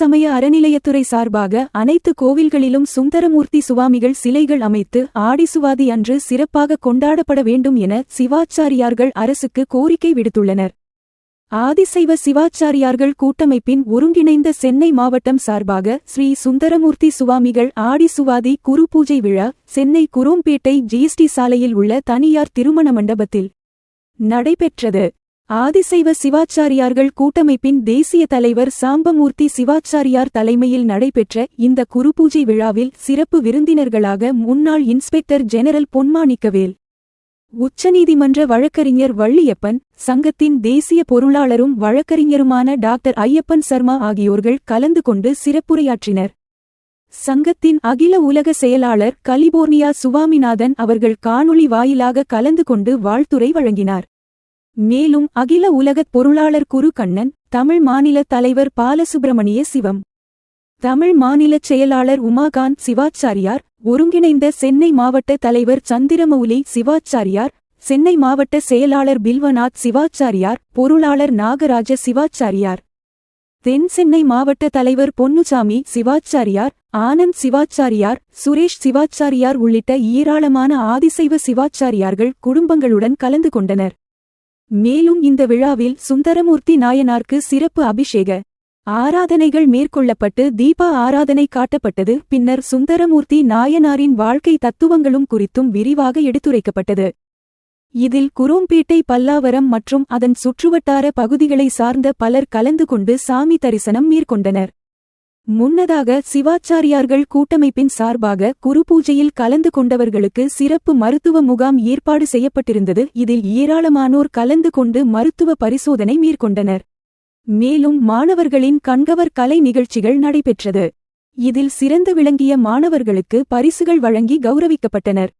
சமய அறநிலையத்துறை சார்பாக அனைத்து கோவில்களிலும் சுந்தரமூர்த்தி சுவாமிகள் சிலைகள் அமைத்து ஆடிசுவாதி அன்று சிறப்பாக கொண்டாடப்பட வேண்டும் என சிவாச்சாரியார்கள் அரசுக்கு கோரிக்கை விடுத்துள்ளனர். ஆதிசைவ சிவாச்சாரியார்கள் கூட்டமைப்பின் ஒருங்கிணைந்த சென்னை மாவட்டம் சார்பாக ஸ்ரீ சுந்தரமூர்த்தி சுவாமிகள் ஆடிசுவாதி குரு பூஜை விழா சென்னை குரோம்பேட்டை ஜிஎஸ்டி சாலையில் உள்ள தனியார் திருமண மண்டபத்தில் நடைபெற்றது. ஆதிசைவ சிவாச்சாரியார்கள் கூட்டமைப்பின் தேசிய தலைவர் சாம்பமூர்த்தி சிவாச்சாரியார் தலைமையில் நடைபெற்ற இந்த குருபூஜை விழாவில் சிறப்பு விருந்தினர்களாக முன்னாள் இன்ஸ்பெக்டர் ஜெனரல் பொன்மாணிக்கவேல் உச்சநீதிமன்ற வழக்கறிஞர் வள்ளியப்பன் சங்கத்தின் தேசிய பொருளாளரும் வழக்கறிஞருமான டாக்டர் ஐயப்பன் சர்மா ஆகியோர்கள் கலந்து கொண்டு சிறப்புரையாற்றினர். சங்கத்தின் அகில உலக செயலாளர் கலிபோர்னியா சுவாமிநாதன் அவர்கள் காணொளி வாயிலாக கலந்து கொண்டு வாழ்த்துரை வழங்கினார். மேலும் அகில உலகத் பொருளாளர் குரு கண்ணன் தமிழ் மாநில தலைவர் பாலசுப்பிரமணிய சிவம். தமிழ் மாநிலச் செயலாளர் உமாகாந்த் சிவாச்சாரியார் ஒருங்கிணைந்த சென்னை மாவட்ட தலைவர் சந்திரமௌலி சிவாச்சாரியார் சென்னை மாவட்ட செயலாளர் பில்வநாத் சிவாச்சாரியார் பொருளாளர் நாகராஜ சிவாச்சாரியார். தென் சென்னை மாவட்ட தலைவர் பொன்னுசாமி சிவாச்சாரியார் ஆனந்த் சிவாச்சாரியார் சுரேஷ் சிவாச்சாரியார் உள்ளிட்ட ஏராளமான ஆதிசைவ சிவாச்சாரியார்கள் குடும்பங்களுடன் கலந்து கொண்டனர். மேலும் இந்த விழாவில் சுந்தரமூர்த்தி நாயனார்க்கு சிறப்பு அபிஷேக ஆராதனைகள் மேற்கொள்ளப்பட்டு தீபா ஆராதனை காட்டப்பட்டது. பின்னர் சுந்தரமூர்த்தி நாயனாரின் வாழ்க்கை தத்துவங்களும் குறித்தும் விரிவாக எடுத்துரைக்கப்பட்டது. இதில் குரோம்பேட்டை பல்லாவரம் மற்றும் அதன் சுற்றுவட்டார பகுதிகளை சார்ந்த பலர் கலந்து கொண்டு சாமி தரிசனம் மேற்கொண்டனர். முன்னதாக சிவாச்சாரியார்கள் கூட்டமைப்பின் சார்பாக குருபூஜையில் கலந்து கொண்டவர்களுக்கு சிறப்பு மருத்துவ முகாம் ஏற்பாடு செய்யப்பட்டிருந்தது. இதில் ஏராளமானோர் கலந்து கொண்டு மருத்துவ பரிசோதனை மேற்கொண்டனர். மேலும் மாணவர்களின் கண்கவர் கலை நிகழ்ச்சிகள் நடைபெற்றது. இதில் சிறந்து விளங்கிய மாணவர்களுக்கு பரிசுகள் வழங்கி கௌரவிக்கப்பட்டனர்.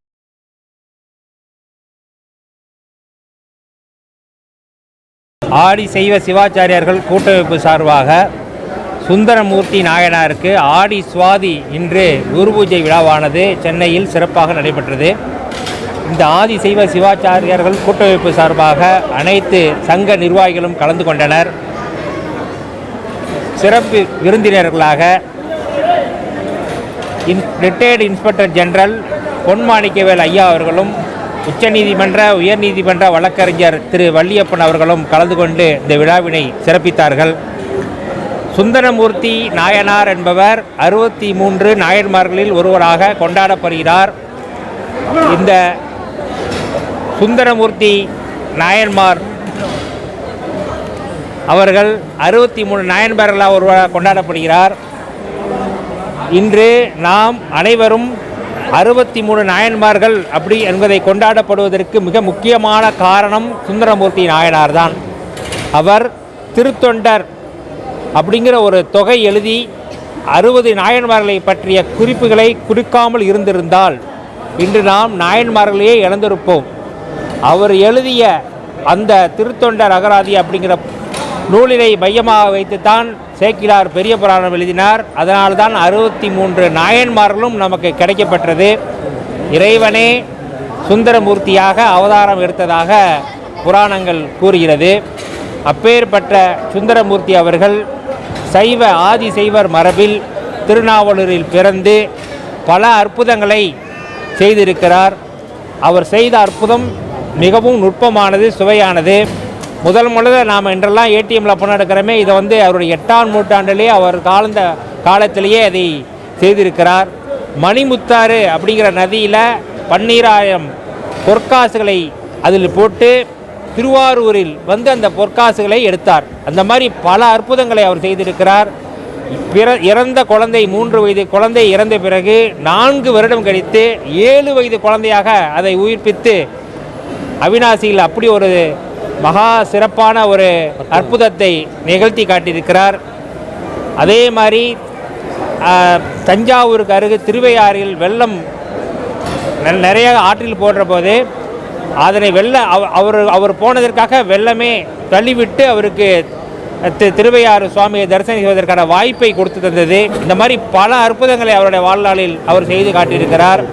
ஆடி செய்வ சிவாச்சாரியார்கள் கூட்டமைப்பு சார்பாக சுந்தரமூர்த்தி நாயனாருக்கு ஆடி சுவாதி இன்று குரு பூஜை விழாவானது சென்னையில் சிறப்பாக நடைபெற்றது. இந்த ஆதி செய்வ சிவாச்சாரியார்கள் கூட்டமைப்பு சார்பாக அனைத்து சங்க நிர்வாகிகளும் கலந்து கொண்டனர். சிறப்பு விருந்தினர்களாக இன் ரிட்டையர்டு இன்ஸ்பெக்டர் ஜெனரல் பொன்மாணிக்கவேல் ஐயா அவர்களும் உச்சநீதிமன்ற உயர்நீதிமன்ற வழக்கறிஞர் திரு வள்ளியப்பன் அவர்களும் கலந்து கொண்டு இந்த விழாவினை சிறப்பித்தார்கள். சுந்தரமூர்த்தி நாயனார் என்பவர் அறுபத்தி மூன்று நாயன்மார்களில் ஒருவராக கொண்டாடப்படுகிறார். இந்த சுந்தரமூர்த்தி நாயன்மார் அவர்கள் அறுபத்தி மூணு நாயன்மார்களாக ஒருவராக கொண்டாடப்படுகிறார். இன்று நாம் அனைவரும் அறுபத்தி மூணு நாயன்மார்கள் அப்படி என்பதை கொண்டாடப்படுவதற்கு மிக முக்கியமான காரணம் சுந்தரமூர்த்தி நாயனார் தான் அவர் திருத்தொண்டர் அப்படிங்கிற ஒரு தொகை எழுதி அறுபது நாயன்மார்களை பற்றிய குறிப்புகளை கொடுக்காமல் இருந்திருந்தால் இன்று நாம் நாயன்மார்களையே இழந்திருப்போம். அவர் எழுதிய அந்த திருத்தொண்டர் அகராதி அப்படிங்கிற நூலினை மையமாக வைத்துத்தான் சேக்கிலார் பெரிய புராணம் எழுதினார். அதனால்தான் அறுபத்தி மூன்று நாயன்மார்களும் நமக்கு கிடைக்கப்பட்டது. இறைவனே சுந்தரமூர்த்தியாக அவதாரம் எடுத்ததாக புராணங்கள் கூறுகிறது. அப்பேற்பட்ட சுந்தரமூர்த்தி அவர்கள் சைவ ஆதி சைவர் மரபில் திருநாவலூரில் பிறந்து பல அற்புதங்களை செய்திருக்கிறார். அவர் செய்த அற்புதம் மிகவும் நுட்பமானது சுவையானது. முதல் முதல்ல நாம் இன்றெல்லாம் ஏடிஎம்மில் பணம் எடுக்கிறோமே இதை வந்து அவருடைய எட்டாம் நூற்றாண்டிலே அவர் காலந்த காலத்திலேயே அதை செய்திருக்கிறார். மணிமுத்தாறு அப்படிங்கிற நதியில் பன்னீராயிரம் பொற்காசுகளை அதில் போட்டு திருவாரூரில் வந்து அந்த பொற்காசுகளை எடுத்தார். அந்த மாதிரி பல அற்புதங்களை அவர் செய்திருக்கிறார். பிற இறந்த குழந்தை மூன்று வயது குழந்தை இறந்த பிறகு நான்கு வருடம் கழித்து ஏழு வயது குழந்தையாக அதை உயிர்ப்பித்து அவினாசியில் அப்படி ஒரு மகா சிறப்பான ஒரு அற்புதத்தை நிகழ்த்தி காட்டியிருக்கிறார். அதே மாதிரி தஞ்சாவூருக்கு அருகு திருவையாறில் வெள்ளம் நிறைய ஆற்றில் போடுற போது அதனை வெள்ள அவ- அவர் அவர் போனதற்காக வெள்ளமே தள்ளிவிட்டு அவருக்கு திருவையாறு சுவாமியை தரிசனம் செய்வதற்கான வாய்ப்பை கொடுத்து தந்தது. இந்த மாதிரி பல அற்புதங்களை அவருடைய வாழ்நாளில் அவர் செய்து காட்டியிருக்கிறார்.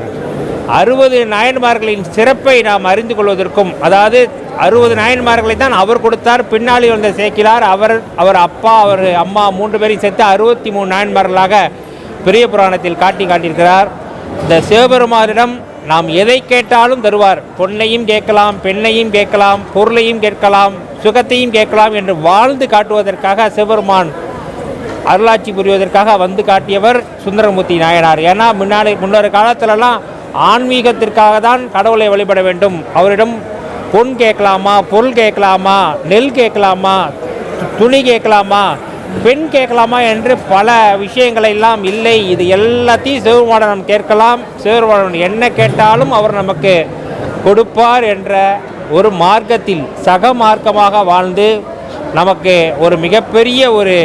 அறுபது நாயன்மார்களின் சிறப்பை நாம் அறிந்து கொள்வதற்கும் அதாவது அறுபது நாயன்மார்களை தான் அவர் கொடுத்தார் பின்னாளில் வந்த சேக்கிலார் அவர் அவர் அப்பா அவர் அம்மா மூன்று பேரையும் சேர்த்து அறுபத்தி மூணு நாயன்மார்களாக பெரிய புராணத்தில் காட்டி காட்டியிருக்கிறார். இந்த சிவபெருமானிடம் நாம் எதை கேட்டாலும் தருவார். பொன்னையும் கேட்கலாம் பெண்ணையும் கேட்கலாம் பொருளையும் கேட்கலாம் சுகத்தையும் கேட்கலாம் என்று வாழ்ந்து காட்டுவதற்காக சிவபெருமான் அருளாட்சி புரிவதற்காக வந்து காட்டியவர் சுந்தரமூர்த்தி நாயனார். ஏன்னா முன்னாடி முன்னொரு காலத்திலலாம் ஆன்மீகத்திற்காக தான் கடவுளை வழிபட வேண்டும். அவரிடம் பொன் கேட்கலாமா பொருள் கேட்கலாமா நெல் கேட்கலாமா துணி கேட்கலாமா பெண் கேட்கலாமா என்று பல விஷயங்கள் எல்லாம் இல்லை. இது எல்லாத்தையும் சிவபெருமானம் கேட்கலாம். சிவபெருமானம் என்ன கேட்டாலும் அவர் நமக்கு கொடுப்பார் என்ற ஒரு மார்க்கத்தில் சக மார்க்கமாக வாழ்ந்து நமக்கு ஒரு மிகப்பெரிய ஒரு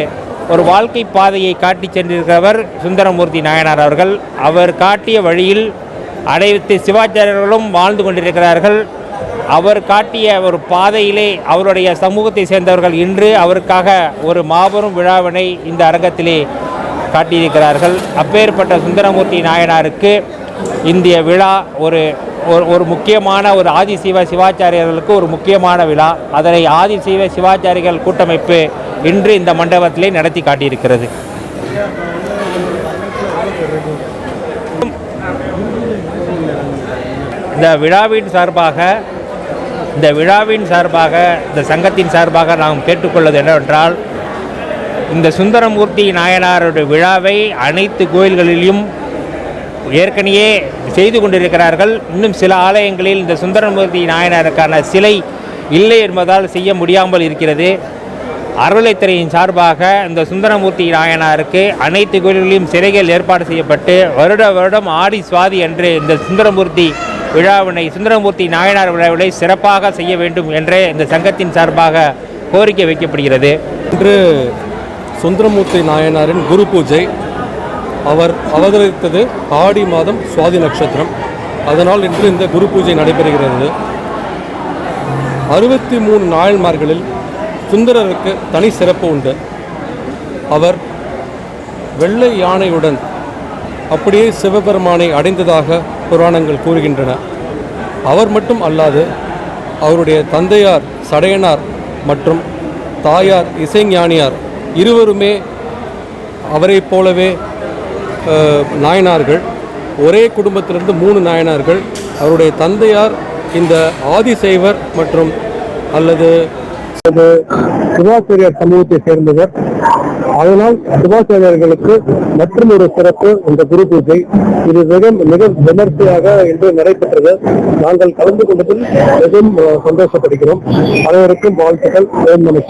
ஒரு வாழ்க்கை பாதையை காட்டி சென்றிருக்கிறவர் சுந்தரமூர்த்தி நாயனார் அவர்கள். அவர் காட்டிய வழியில் அனைத்து சிவாச்சாரியர்களும் வாழ்ந்து கொண்டிருக்கிறார்கள். அவர் காட்டிய ஒரு பாதையிலே அவருடைய சமூகத்தை சேர்ந்தவர்கள் இன்று அவருக்காக ஒரு மாபெரும் விழாவினை இந்த அரங்கத்திலே காட்டியிருக்கிறார்கள். அப்பேற்பட்ட சுந்தரமூர்த்தி நாயனாருக்கு இந்திய விழா ஒரு ஒரு ஒரு முக்கியமான ஒரு ஆதிசிவ சிவாச்சாரியர்களுக்கு ஒரு முக்கியமான விழா. அதனை ஆதிசிவ சிவாச்சாரிகள் கூட்டமைப்பு இன்று இந்த மண்டபத்திலே நடத்தி காட்டியிருக்கிறது. இந்த விழாவின் சார்பாக இந்த விழாவின் சார்பாக இந்த சங்கத்தின் சார்பாக நாம் கேட்டுக்கொள்வது என்னவென்றால் இந்த சுந்தரமூர்த்தி நாயனாருடைய விழாவை அனைத்து கோயில்களிலும் ஏற்கனவே செய்து கொண்டிருக்கிறார்கள். இன்னும் சில ஆலயங்களில் இந்த சுந்தரமூர்த்தி நாயனாருக்கான சிலை இல்லை என்பதால் செய்ய முடியாமல் இருக்கிறது. அறநிலைத்துறையின் சார்பாக இந்த சுந்தரமூர்த்தி நாயனாருக்கு அனைத்து கோயில்களிலும் சிலைகள் ஏற்பாடு செய்யப்பட்டு வருட வருடம் ஆடி சுவாதி என்று இந்த சுந்தரமூர்த்தி விழாவினை சுந்தரமூர்த்தி நாயனார் விழாவினை சிறப்பாக செய்ய வேண்டும் என்றே இந்த சங்கத்தின் சார்பாக கோரிக்கை வைக்கப்படுகிறது. இன்று சுந்தரமூர்த்தி நாயனாரின் குரு பூஜை. அவர் அவதரித்தது ஆடி மாதம் சுவாதி நட்சத்திரம். அதனால் இன்று இந்த குரு பூஜை நடைபெறுகிறது. அறுபத்தி மூணு நாயன்மார்களில் சுந்தரருக்கு தனி சிறப்பு உண்டு. அவர் வெள்ளை யானையுடன் அப்படியே சிவபெருமானை அடைந்ததாக புராணங்கள் கூறுகின்றன. அவர் மட்டும் அல்லாது அவருடைய தந்தையார் சடையனார் மற்றும் தாயார் இசைஞானியார் இருவருமே அவரைப் போலவே நாயனார்கள். ஒரே குடும்பத்திலிருந்து மூணு நாயனார்கள். அவருடைய தந்தையார் இந்த ஆதிசைவர் மற்றும் அல்லது சிவாச்சாரியார் சமூகத்தை சேர்ந்தவர். அதனால் சுபாசேகர்களுக்கு மற்றும் ஒரு சிறப்பு இந்த குரு பூஜை. இது மிக மிக விமர்சையாக இன்று நடைபெற்றது. நாங்கள் கலந்து கொண்டதில் மிகவும் சந்தோஷப்படுகிறோம். அனைவருக்கும் வாழ்த்துக்கள். ஓம் நம